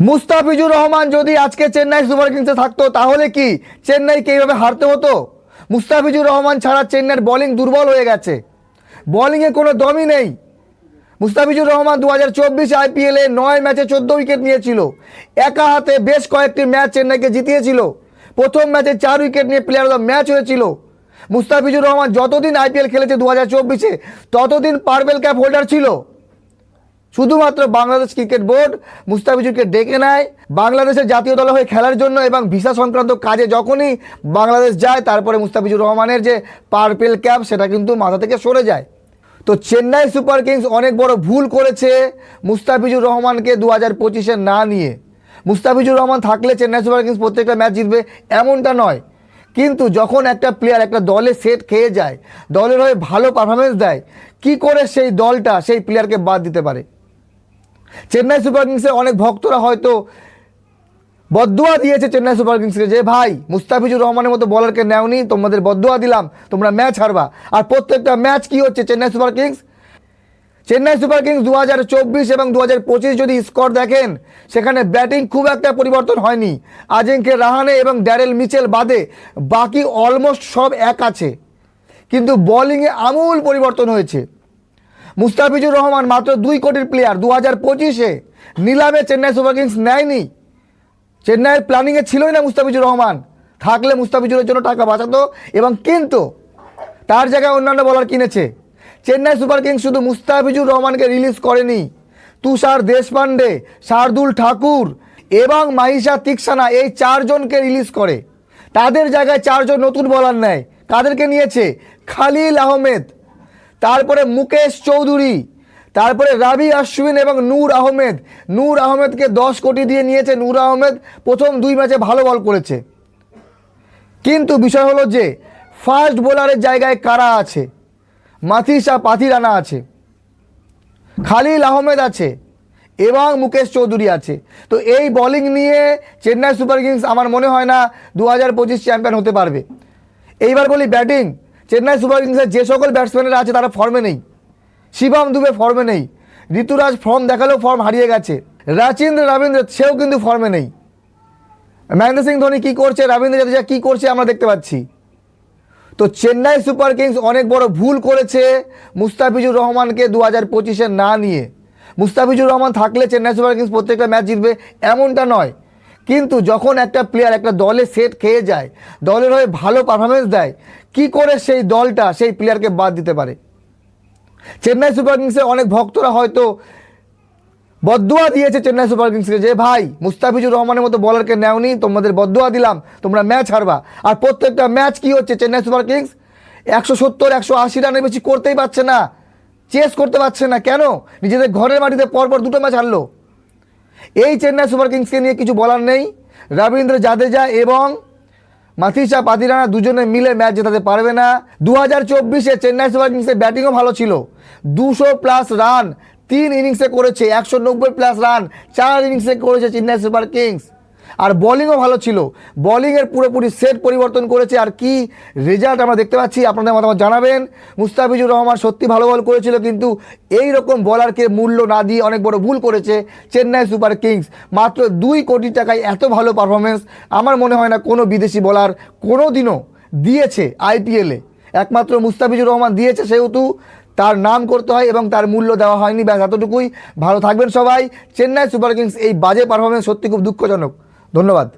মুস্তাফিজুর রহমান যদি আজকে চেন্নাই সুপার কিংসে থাকতো, তাহলে কি চেন্নাইকে এইভাবে হারতে হতো? মুস্তাফিজুর রহমান ছাড়া চেন্নাইয়ের বোলিং দুর্বল হয়ে গেছে। বোলিংয়ে কোনো দমই নেই। মুস্তাফিজুর রহমান দু হাজার চব্বিশ আইপিএলে নয় ম্যাচে চোদ্দ উইকেট নিয়েছিল। একা হাতে বেশ কয়েকটি ম্যাচ চেন্নাইকে জিতিয়েছিল। প্রথম ম্যাচে চার উইকেট নিয়ে প্লেয়ার অফ দ্য ম্যাচ হয়েছিল। মুস্তাফিজুর রহমান যতদিন আইপিএল খেলেছে দু হাজার চব্বিশে, ততদিন পার্বেল ক্যাপ হোল্ডার ছিল। শুধুমাত্র বাংলাদেশ ক্রিকেট বোর্ড মুস্তাফিজুরকে ডেকে নেয়। বাংলাদেশের জাতীয় দলে হয়ে খেলার জন্য এবং ভিসা সংক্রান্ত কাজে যখনই বাংলাদেশ যায়, তারপরে মুস্তাফিজুর রহমানের যে পার্পেল ক্যাপ সেটা কিন্তু মাথা থেকে সরে যায়। তো চেন্নাই সুপার কিংস অনেক বড় ভুল করেছে মুস্তাফিজুর রহমানকে দু হাজার পঁচিশে না নিয়ে। মুস্তাফিজুর রহমান থাকলে চেন্নাই সুপার কিংস প্রত্যেকটা ম্যাচ জিতবে এমনটা নয়। কিন্তু যখন একটা প্লেয়ার একটা দলে সেট খেয়ে যায়, দলের হয়ে ভালো পারফরমেন্স দেয়, কি করে সেই দলটা সেই প্লেয়ারকে বাদ দিতে পারে? চেন্নাই সুপার কিংসের অনেক ভক্তরা হয়তো বদুয়া দিয়েছে চেন্নাই সুপার কিংসকে যে, ভাই, মুস্তাফিজুর রহমানের মতো বলারকে নেওনি, তোমাদের বদুয়া দিলাম, তোমরা ম্যাচ হারবা। আর প্রত্যেকটা ম্যাচ কি হচ্ছে Chennai Super Kings? Chennai Super Kings দু হাজার চব্বিশ এবং দু হাজার পঁচিশ যদি স্কোর দেখেন, সেখানে ব্যাটিং খুব একটা পরিবর্তন হয়নি। আজিঙ্কে রাহানে এবং ড্যারেল মিচেল বাদে বাকি অলমোস্ট সব এক আছে। কিন্তু বোলিংয়ে আমূল পরিবর্তন হয়েছে। মুস্তাফিজুর রহমান মাত্র দুই কোটির প্লেয়ার দু হাজার পঁচিশে নিলামে চেন্নাই সুপার কিংস নেয়নি। চেন্নাইয়ের প্ল্যানিংয়ে ছিলই না মুস্তাফিজুর রহমান। থাকলে মুস্তাফিজুরের জন্য টাকা বাঁচাতো এবং কিন্তু তার জায়গায় অন্যান্য বলার কিনেছে। চেন্নাই সুপার কিংস শুধু মুস্তাফিজুর রহমানকে রিলিজ করেনি। তুষার দেশপান্ডে শার্দুল ঠাকুর এবং মাহিষা তিক্সানা এই চারজনকে রিলিজ করে। তাদের জায়গায় চারজন নতুন বলার নেয়। কাদেরকে নিয়েছে? খালিল আহমেদ তারপরে মুকেশ চৌধুরী, তারপরে রাবি আশ্বিন এবং নূর আহমেদ। নূর আহমেদকে দশ কোটি দিয়ে নিয়েছে। নূর আহমেদ প্রথম দুই ম্যাচে ভালো বল করেছে। কিন্তু বিষয় হলো যে ফার্স্ট বোলারের জায়গায় কারা আছে? মাথিসা পাথিরানা আছে। খালিল আহমেদ আছে এবং মুকেশ চৌধুরী আছে। তো এই বোলিং নিয়ে চেন্নাই সুপার কিংস আমার মনে হয় না দু হাজার পঁচিশ চ্যাম্পিয়ন হতে পারবে। এইবার বলি ব্যাটিং। চেন্নাই সুপার কিংসের যে সকল ব্যাটসম্যানেরা আছে, তারা ফর্মে নেই। শিবম দুবে ফর্মে নেই। ঋতুরাজ ফর্ম দেখালেও ফর্ম হারিয়ে গেছে। রাচিন্দ্র রবীন্দ্র সেও কিন্তু ফর্মে নেই। মহেন্দ্র সিং ধোনি কী করছে, রবীন্দ্র জাদেজা কী করছে, আমরা দেখতে পাচ্ছি। তো চেন্নাই সুপার কিংস অনেক বড় ভুল করেছে মুস্তাফিজুর রহমানকে দু হাজার পঁচিশে না নিয়ে। মুস্তাফিজুর রহমান থাকলে চেন্নাই সুপার কিংস প্রত্যেকটা ম্যাচ জিতবে, এমনটা নয়। কিন্তু যখন একটা প্লেয়ার একটা দলে সেট খেয়ে যায়, দলের হয়ে ভালো পারফরমেন্স দেয়, কি করে সেই দলটা সেই প্লেয়ারকে বাদ দিতে পারে? চেন্নাই সুপার কিংসের অনেক ভক্তরা হয়তো বদুয়া দিয়েছে চেন্নাই সুপার কিংসকে যে, ভাই, মুস্তাফিজুর রহমানের মতো বলারকে নেওনি, তোমাদের বদুয়া দিলাম, তোমরা ম্যাচ হারবা। আর প্রত্যেকটা ম্যাচ কি হচ্ছে চেন্নাই সুপার কিংস? একশো সত্তর, একশো আশি রানের বেশি করতেই পারছে না চেস করতে পারছে না। কেন? নিজেদের ঘরের মাটিতে পরপর দুটো ম্যাচ হারলো। এই চেন্নাই সুপার কিংসকে নিয়ে কিছু বলার নেই। রবীন্দ্র জাদেজা এবং মাথিসা পাতিরানা দুজনে মিলে ম্যাচ জেতাতে পারবে না। দু হাজার চব্বিশে চেন্নাই সুপার কিংসের ব্যাটিংও ভালো ছিল। দুশো প্লাস রান, তিন ইনিংসে করেছে, একশো নব্বই প্লাস রান, চার ইনিংসে করেছে চেন্নাই সুপার কিংস। আর বোলিংও ভালো ছিল। বোলিংয়ের পুরোপুরি সেট পরিবর্তন করেছে। আর কি রেজাল্ট আমরা দেখতে পাচ্ছি, আপনাদের মতামত জানাবেন। মুস্তাফিজুর রহমান সত্যি ভালো বল করেছিল, কিন্তু এই রকম বলারকে মূল্য না দিয়ে অনেক বড় ভুল করেছে চেন্নাই সুপার কিংস। মাত্র দুই কোটি টাকায় এত ভালো পারফরমেন্স আমার মনে হয় না কোনো বিদেশি বলার কোনো দিনও দিয়েছে আইপিএলে একমাত্র মুস্তাফিজুর রহমান দিয়েছে সেহেতু তার নাম করতে হয় এবং তার মূল্য দেওয়া হয়নি। ব্যাস, এতটুকুই। ভালো থাকবেন সবাই। চেন্নাই সুপার কিংস এই বাজে পারফরমেন্স সত্যি খুব দুঃখজনক। ধন্যবাদ।